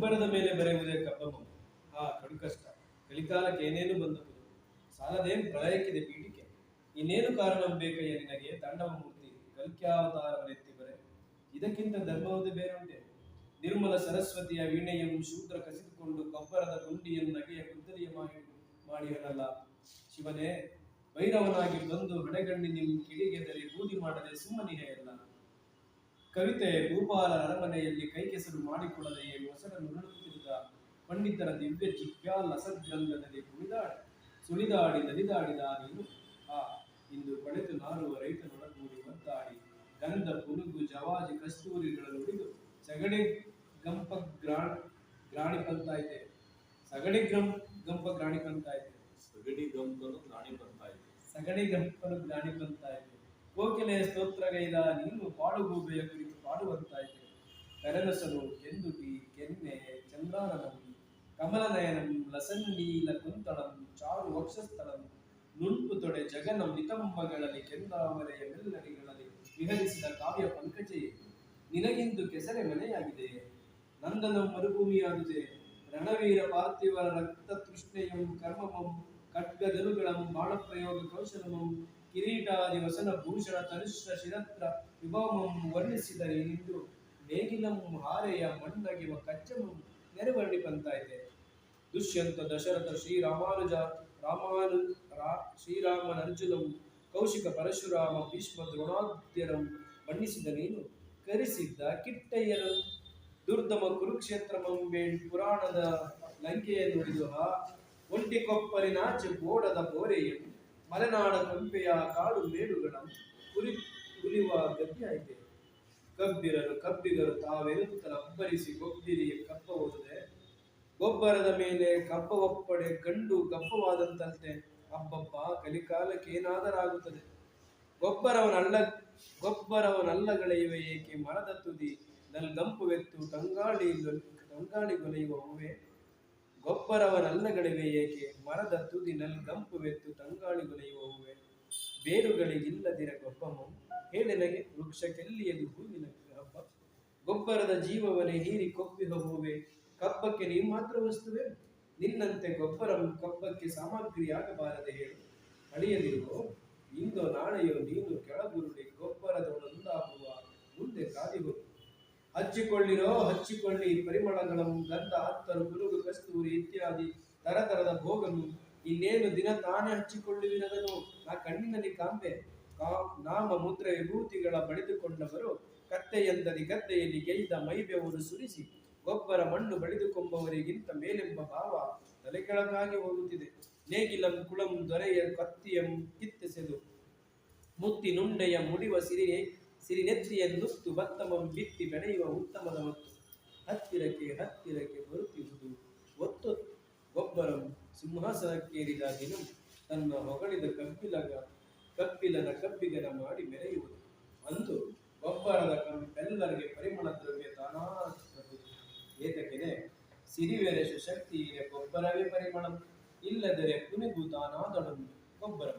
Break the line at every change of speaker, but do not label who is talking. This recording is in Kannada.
ಗೊಬ್ಬರದ ಮೇಲೆ ಬರೆಯುವುದೇ ಕಬ್ಬಮ್ಮ. ಆ ಕಡು ಕಷ್ಟ. ಕಲಿಕಾಲಕ್ಕೆ ಏನೇನು ಬಂದವು ಸಾಲದೇನು ಪ್ರಳಯಕ್ಕಿದೆ ಪೀಠಿಕೆ ಇನ್ನೇನು ಕಾರಣ ಬೇಕಯ್ಯ ನಿನಗೆ? ತಾಂಡವ ಮೂರ್ತಿ ಕಲ್ಕ್ಯಾವತಾರವನ್ನೆತ್ತಿ ಬರೆ. ಇದಕ್ಕಿಂತ ಧರ್ಮವದು ಬೇರುಂಟೆ. ನಿರ್ಮಲ ಸರಸ್ವತಿಯ ವೀಣೆಯನ್ನು ಶೂದ್ರ ಕಸಿದುಕೊಂಡು ಗೊಬ್ಬರದ ಗುಂಡಿಯನ್ನು ನಗೆಯ ಕುದ್ದಲಿಯ ಮಾಡಿ ಮಾಡಿಹನಲ್ಲ ಶಿವನೇ, ಭೈರವನಾಗಿ ಬಂದು ಹಣೆಗಣ್ಣಿನಿಲ್ ಕಿಡಿಗೆದರೆ ಬೂದಿ ಮಾಡದೆ ಸುಮ್ಮನಿಹೆಯಲ್ಲ ಕವಿತೆ ಭೂಪಾಲರ ಅರಮನೆಯಲ್ಲಿ ಕೈಕೆಸರು ಮಾಡಿಕೊಡದೆಯೇ ಹೊಸರನ್ನು ನುಡುತ್ತಿದ್ದ ಪಂಡಿತರ ದಿವ್ಯ ಜಿಜ್ಞಾಲ ಅಸದ್ರಂಗದಲ್ಲಿ ಕುಣಿದಾಡಿ ಸುಳಿದಾಡಿ ನಲಿದಾಡಿದ ನೀನು. ಆ ಇಂದು ಪಡೆದು ನಾರುವ ರೈತನೊಡಗೂಡಿ ಒದ್ದಾಡಿ. ಗಂಧ ಪುನುಗು ಜವಾಜಿ ಕಸ್ತೂರಿಗಳನ್ನು ಉಳಿದು ಸಗಣಿ ಗಂಪ ಗ್ರಾಣ ಇದೆ. ಸಗಣಿ ಗ್ರಂ ಗಂಪ ಗ್ರಾಣಿ ಗ್ರಾಣಿಕಂತಾಯ್ತೆ
ಸಗಡಿ ಗಂಪನು ಗ್ರಾಣಿ ಇದೆ.
ಸಗಣಿ ಗಂಪನು ಗ್ರಾಣಿಕಂತಾಯ್ತೆ ಕೋಕಿಲೆಯ ಸ್ತೋತ್ರಗೈದ ನೀನು ಪಾಡುಗೂಬೆಯ ಕುರಿತು ಪಾಡುವಂತಾಯಿತು. ಕರನಸನು ಕೆಂದುಟಿ ಕೆನ್ನೆ ಚಂದ್ರಾನನಂ ಕಮಲನಯನಂ ಲಸನ್ನೀಲ ಕುಂತಳಂ ಚಾರು ವಕ್ಷಸ್ಥಳಂ ನುಣುಪು ತೊಡೆ ಜಗನ ನಿತಂಬಗಳಲ್ಲಿ, ಕೆಂದಾಮರೆಯ ಮೆಲ್ಲಡಿಗಳಲ್ಲಿ ವಿಹರಿಸಿದ ಕಾವ್ಯ ಪಂಕಜೆಯೇ. ನಿನಗಿಂದು ಕೆಸರೆ ಮನೆಯಾಗಿದೆ, ನಂದನ ಮರುಭೂಮಿಯಾಗಿದೆ ರಣವೀರ ಪಾರ್ಥಿವರ ರಕ್ತ ತೃಷ್ಣೆಯಂ ಕರ್ಮಮಂ ಖಡ್ಗದರುಗಳಂ ಬಾಣಪ್ರಯೋಗ ಕೌಶಲಮಂ ಕಿರೀಟಾದಿ ವಸನ ಭೂಷಣ ತನುಷ್ಠ ಶಿರತ್ರ ವಿಭವಮಂ ವರ್ಣಿಸಿದರೆ ಇಂದು ನೇಗಿಲಂ ಹಾರೆಯ ಮಣ್ಣಗಿವ ಕಚ್ಚಮಂ ನೆರವರ್ಣಿಪಂತಾಯಿದೆ ದುಷ್ಯಂತ ದಶರಥ ಶ್ರೀರಾಮಾನುಜ ರಾಮಾನು ರಾ ಶ್ರೀರಾಮನರ್ಜುನಂ ಕೌಶಿಕ ಪರಶುರಾಮ ಭೀಷ್ಮ ದ್ರೋಣಾದ್ಯರಂ ಬಣ್ಣಿಸಿದ ನೀನು ಕರಿಸಿದ್ದ ಕಿಟ್ಟಯ್ಯರು ದುರ್ದಮ ಕುರುಕ್ಷೇತ್ರ ಮಂಬೇಣ್ ಪುರಾಣದ ಲಂಕೆಯ ನುಡಿದು ಹಾ ಒಂಟಿಕೊಪ್ಪಲಿನಾಚೆ ಬೋಡದ ಬೋರೆಯಂ ಮಲೆನಾಡ ಕಂಪೆಯ ಕಾಡು ಮೇಡುಗಳ ಕುರಿ ಉಲಿವ ಗತಿಯಾಯಿತೆ ಕಬ್ಬಿರರು ಕಬ್ಬಿಗರು ತಾವೆರುತ್ತಲ ಅಬ್ಬರಿಸಿ ಗೊಬ್ಬಿರಿ ಕಪ್ಪ ಓದದೆ ಗೊಬ್ಬರದ ಮೇಲೆ ಕಪ್ಪ ಒಪ್ಪಡೆ ಗಂಡು ಕಪ್ಪವಾದಂತಂತೆ ಅಬ್ಬಬ್ಬ ಕಲಿಕಾಲಕ್ಕೆ ಏನಾದರಾಗುತ್ತದೆ? ಗೊಬ್ಬರವನಲ್ಲ, ಗೊಬ್ಬರವನಲ್ಲಗಳೆಯುವ ಏಕೆ ಮರದ ತುದಿ? ನಲ್ಗಂಪುವೆತ್ತು ತಂಗಾಳಿ ತಂಗಾಳಿ ಗೊಲೆಯುವ ಹೂವೆ ಗೊಬ್ಬರವನಲ್ಲಗಳಿವೆ ಏಕೆ? ಮರದ ತುದಿನಲ್ಲಿ ತಂಪುವೆತ್ತು ತಂಗಾಳಿ ಗೊಲೆಯುವ ಹೂವೆ ಬೇರುಗಳಿಗಿಲ್ಲದಿರ ಗೊಬ್ಬಮ್ಮ ಹೇಳೆನಗೆ ವೃಕ್ಷಕ್ಕೆಲ್ಲಿಯದು ಹೂವಿನ ಹಬ್ಬ ಗೊಬ್ಬರದ ಜೀವವನೇ ಹೀರಿ ಕೊಬ್ಬಿ ಹೋಗುವೆ ಕಬ್ಬಕ್ಕೆ ನೀವು ಮಾತ್ರ ವಸ್ತುವೆ? ನಿನ್ನಂತೆ ಗೊಬ್ಬರ ಕಬ್ಬಕ್ಕೆ ಸಾಮಗ್ರಿಯಾಗಬಾರದೆ ಹೇಳು. ಅಳಿಯದಿರುವೋ ಇಂದೋ ನಾಳೆಯೋ ನೀನು ಕೆಳಗುರುಳಿ ಗೊಬ್ಬರದೊಳೊಂದಾಗುವ ಮುಂದೆ ಕಾದಿರು ಹಚ್ಚಿಕೊಳ್ಳಿರೋ, ಹಚ್ಚಿಕೊಳ್ಳಿ ಪರಿಮಳಗಳನ್ನು ಗಂಧ ಹತ್ತರು ಗುರುಗು ಕಸ್ತೂರಿ ಇತ್ಯಾದಿ ತರತರದ ಭೋಗನು ಇನ್ನೇನು ದಿನ ತಾನೇ ಹಚ್ಚಿಕೊಳ್ಳುವಿನದನು? ನಾ ಕಣ್ಣಿನಲ್ಲಿ ಕಾಂಬೆ. ನಾಮ ಮುದ್ರೆ ವಿಭೂತಿಗಳ ಬಳಿದುಕೊಂಡವರು ಕತ್ತೆಯೆಂದರೆ ಗದ್ದೆಯಲ್ಲಿ ಗೈದ ಮೈಬೆವರು ಸುರಿಸಿ ಗೊಬ್ಬರ ಮಣ್ಣು ಬಳಿದುಕೊಂಬವರಿಗಿಂತ ಮೇಲೆಂಬ ಭಾವ ತಲೆ ಕೆಳಗಾಗಿ ಹೋಗುತ್ತಿದೆ. ನೇಗಿಲಂ ಕುಳಂ ದೊರೆಯ ಕತ್ತಿಯಂ ಕಿತ್ತೆಸೆದು ಮುತ್ತಿ ನುಂಡೆಯ ಮುಡಿವ ಸಿರಿನೆ ಸಿರಿನೆತ್ರಿಯ ನುತ್ತು ಭತ್ತಮಂ ಬಿತ್ತಿ ಬೆಳೆಯುವ ಉತ್ತಮದ ಮತ್ತು ಹತ್ತಿರಕ್ಕೆ ಹತ್ತಿರಕ್ಕೆ ಬರುತ್ತಿರುವುದು. ಒತ್ತು ಗೊಬ್ಬರಂ ಸಿಂಹಾಸನಕ್ಕೇರಿದ ದಿನ ತನ್ನ ಹೊಗಳಿದ ಕಬ್ಬಿಲಗ ಕಬ್ಬಿಲನ ಕಬ್ಬಿಗನ ಮಾಡಿ ಮೆರೆಯುವುದು ಅಂದು ಗೊಬ್ಬರದ ಕಂಪೆಲ್ಲರಿಗೆ ಪರಿಮಳ ದ್ರವ್ಯ ತಾನಾಗುವುದು ಏತಕ್ಕೆನೆ ಸಿರಿವೆರೆಸು ಶಕ್ತಿ ಗೊಬ್ಬರವೇ ಪರಿಮಳ. ಇಲ್ಲದರೆ ಕುನಿಗೂ ತಾನಾದಳು ಗೊಬ್ಬರ.